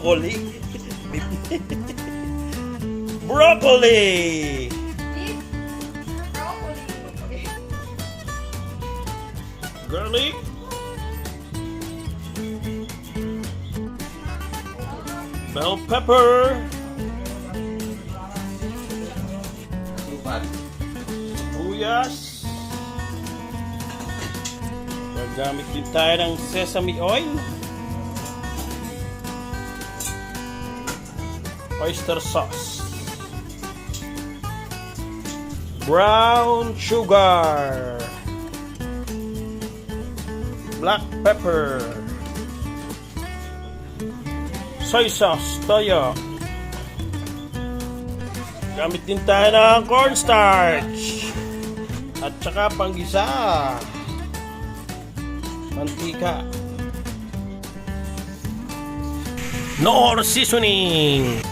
broccoli. Broccoli. Garlic. Bell pepper. Sibuyas. Gagamit din tayo ng sesame oil. Oyster sauce. Brown sugar. Black pepper. Soy sauce, toyo. Gamit din tayo ng cornstarch. At saka panggisa. Mantika. Nor seasoning.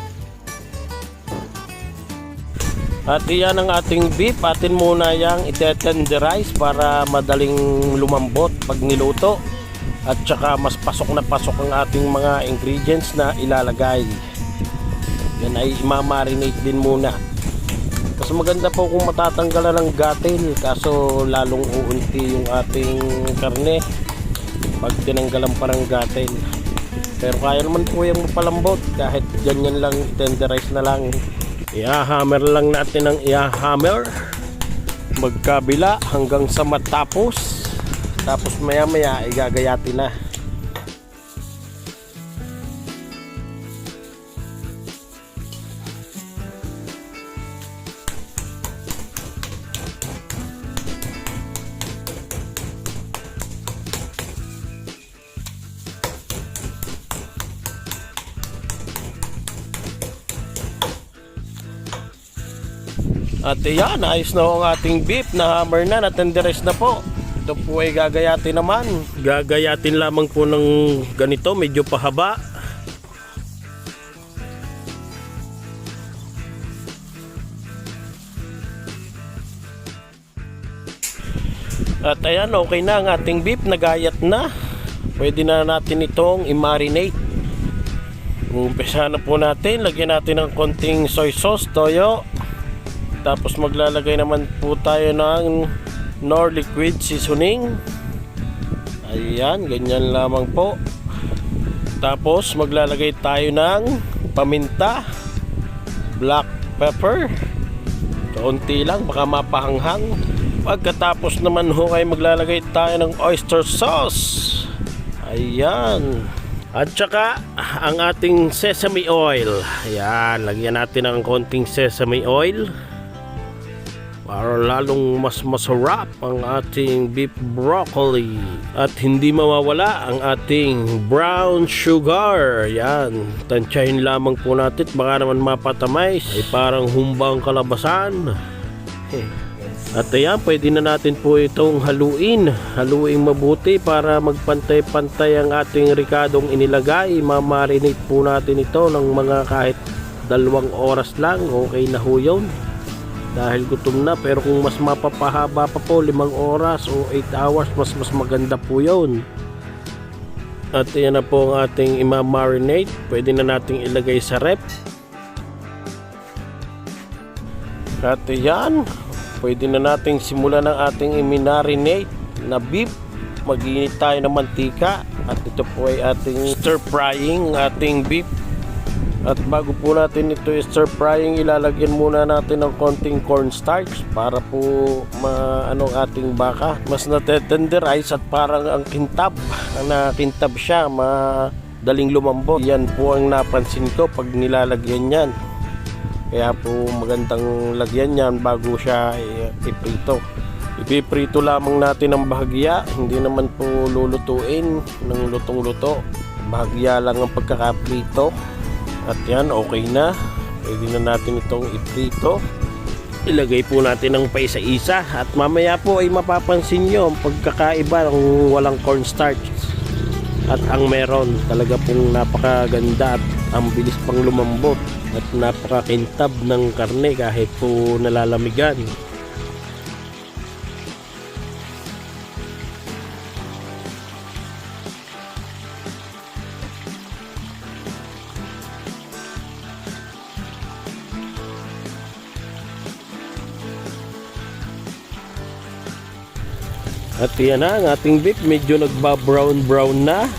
At iyan ang ating beef. Atin muna yang itetenderize para madaling lumambot pag niluto. At saka mas pasok na pasok ang ating mga ingredients na ilalagay. Yan ay imamarinate din muna. Mas maganda po kung matatanggalan ng gatil kaso lalong uunti yung ating karne pag tinanggalan pa ng gatil. Pero kaya naman po yung mapalambot kahit ganyan lang tenderize na lang. I-hammer lang natin ng i-hammer magkabila hanggang sa matapos. Tapos maya maya igagayatin na. At yan, ayos na ho ang ating beef na hammer na, natenderes na po. Ito po ay gagayatin naman. Gagayatin lamang po ng ganito, medyo pahaba. At ayan, okay na ang ating beef, nagayat na. Pwede na natin itong i-marinate. Umpisa na po natin, lagyan natin ng konting soy sauce, toyo, tapos maglalagay naman po tayo ng nor liquid seasoning. Ayan, ganyan lamang po. Tapos maglalagay tayo ng paminta, black pepper. Kaunti lang, baka mapahanghang. Pagkatapos naman ho ay maglalagay tayo ng oyster sauce. Ayan. At saka ang ating sesame oil. Ayan, lagyan natin ng konting sesame oil para lalong mas masarap ang ating beef broccoli at hindi mawawala ang ating brown sugar. Yan tansyahin lamang po natin baka naman mapatamay ay parang humbang kalabasan. At ayan pwede na natin po itong haluin. Haluin mabuti para magpantay-pantay ang ating ricadong inilagay. Mamarinate po natin ito ng mga kahit dalawang oras lang. Okay na ho yun dahil gutom na pero kung mas mapapahaba pa po limang oras o 8 hours mas mas maganda po yun. At yan na po ang ating ima-marinate. Pwede na nating ilagay sa rep. At yan pwede na nating simulan ng ating i-marinate na beef. Mag-init tayo ng mantika. At ito po ay ating stir frying ating beef at bago po natin ito stir frying, ilalagyan muna natin ng konting cornstarch para po maano ating baka. Mas natetenderize at parang ang kintab. Na kintab siya, madaling lumambot. Yan po ang napansin ko pag nilalagyan yan. Kaya po magandang lagyan yan bago siya iprito. Ipiprito lamang natin ang bahagya, hindi naman po lulutuin ng lutong-luto. Bahagya lang ang pagkakaprito. At yan, okay na. Pwede na natin itong iprito. Ilagay po natin ng paisa-isa at mamaya po ay mapapansin nyo ang pagkakaiba ng walang cornstarch at ang meron. Talaga pong napakaganda at ang bilis pang lumambot at napakakintab ng karne kahit po nalalamigan. At yan na, ang ating beef medyo nagba-brown brown na.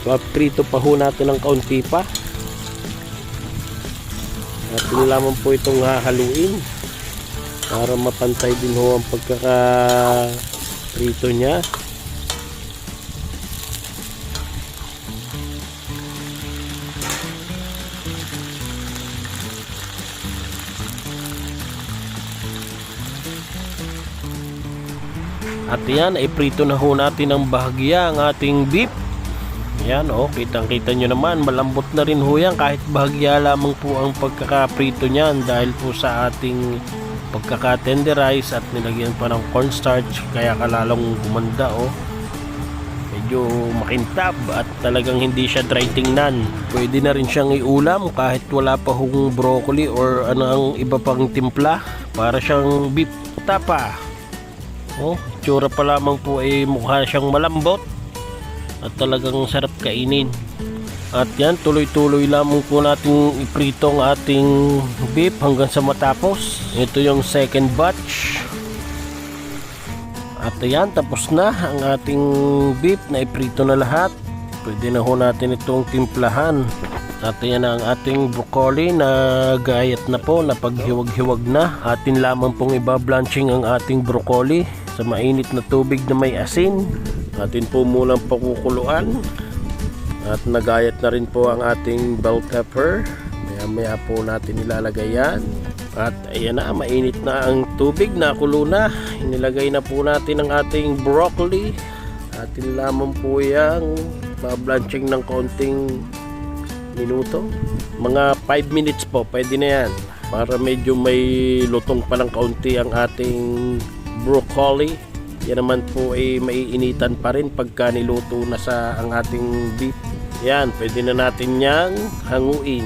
Paprito pa ho natin ng kaunti pa. At yun lamang po itong hahaluin para mapantay din ho ang pagkaka-prito niya. At yan, ay prito na ho natin ng bahagya ang ating beef. Yan oh, kitang kita nyo naman, malambot na rin ho yan kahit bahagya lamang po ang pagkakaprito niyan dahil po sa ating pagkaka-tenderize at nilagyan pa ng cornstarch kaya kalalong gumanda oh. Medyo makintab at talagang hindi siya dry tingnan. Pwede na rin siyang iulam kahit wala pa hong broccoli or ano ang iba pang timpla para siyang beef tapa. Oh, tsura pa lamang po ay mukha siyang malambot at talagang sarap kainin. At yan, tuloy-tuloy lamang po natin iprito ang ating beef hanggang sa matapos. Ito yung second batch. At yan, tapos na ang ating beef na iprito na lahat. Pwede na ho natin itong timplahan. At yan ang ating broccoli na gayat na po, na paghiwag-hiwag na. Atin lamang pong ibablanching ang ating broccoli sa mainit na tubig na may asin. Atin po munang pakukuluan. At nagayat na rin po ang ating bell pepper. Maya maya po natin ilalagay yan. At ayan na, mainit na ang tubig, nakulo na. Inilagay na po natin ang ating broccoli. Atin lamang po yung bablanching ng konting minuto. Mga 5 minutes po, pwede na yan. Para medyo may lutong pa ng kaunti ang ating broccoli. Yan naman po ay maiinitan pa rin pagka niluto na sa ang ating beef. Yan, pwede na natin yang hanguin.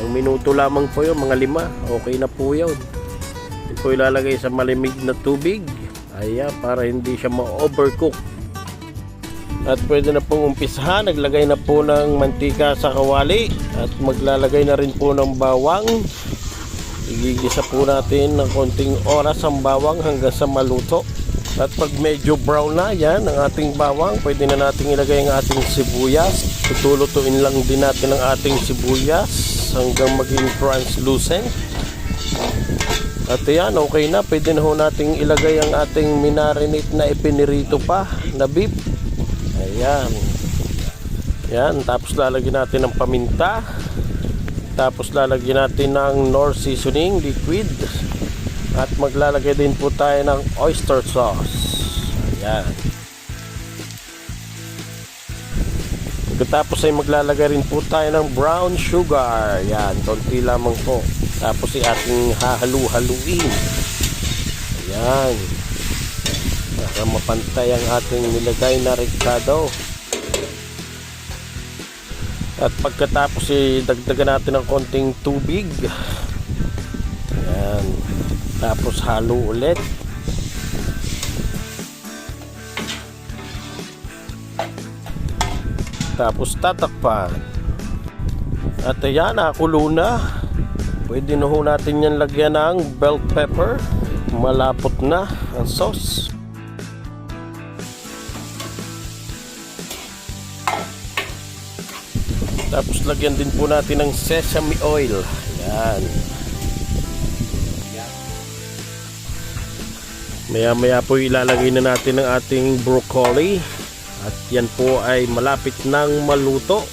Ang minuto lamang po yun, mga lima. Okay na po yun. Ito po ilalagay sa malamig na tubig. Ayan, para hindi siya ma-overcook. At pwede na pong umpisahan. Naglagay na po ng mantika sa kawali. At maglalagay na rin po ng bawang. Igigisa po natin ng konting oras ang bawang hanggang sa maluto. At pag medyo brown na yan ang ating bawang, pwede na natin ilagay ang ating sibuyas. Tutulutuin lang din natin ang ating sibuyas hanggang maging translucent. At yan, okay na. Pwede na ho nating ilagay ang ating minarinate na ipinirito pa na beef. Ayan. Yan, tapos lalagyan natin ng paminta. Tapos lalagyan natin ng nor seasoning liquid. At maglalagay din po tayo ng oyster sauce. Ayan. Pagkatapos ay maglalagay rin po tayo ng brown sugar. Ayan, konti lamang po. Tapos ay ating hahalu-haluin. Ayan. Para mapantay ang ating nilagay na ricado. At pagkatapos ay dagdagan natin ng konting tubig. Ayan. Tapos halo ulit. Tapos tatakpan. At ayan, nakulo na. Pwede na ho natin yan lagyan ng bell pepper. Malapot na ang sauce. Tapos lagyan din po natin ng sesame oil. Ayan. Maya maya po ilalagay na natin ang ating broccoli. At yan po ay malapit nang maluto.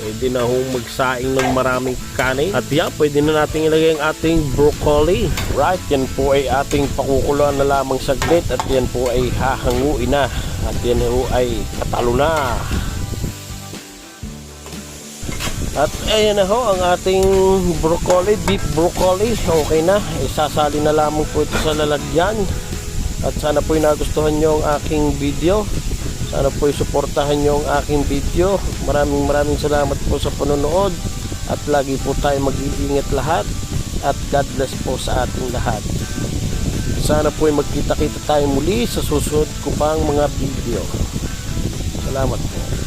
Pwede na hong magsaing ng maraming kanin. At yan, pwede na natin ilagay ang ating broccoli. Right, yan po ay ating pakukuluan na lamang saglit. At yan po ay hahanguin na. At yan po ay katalo na. At ayan na ho ang ating broccoli, beef broccoli. Okay na, isasali na lamang po ito sa lalagyan. At sana po nagustuhan nyo ang aking video. Sana po suportahan nyo ang aking video. Maraming maraming salamat po sa panonood. At lagi po tayo mag-iingat lahat. At God bless po sa ating lahat. Sana po magkita-kita tayo muli sa susunod ko pang mga video. Salamat po.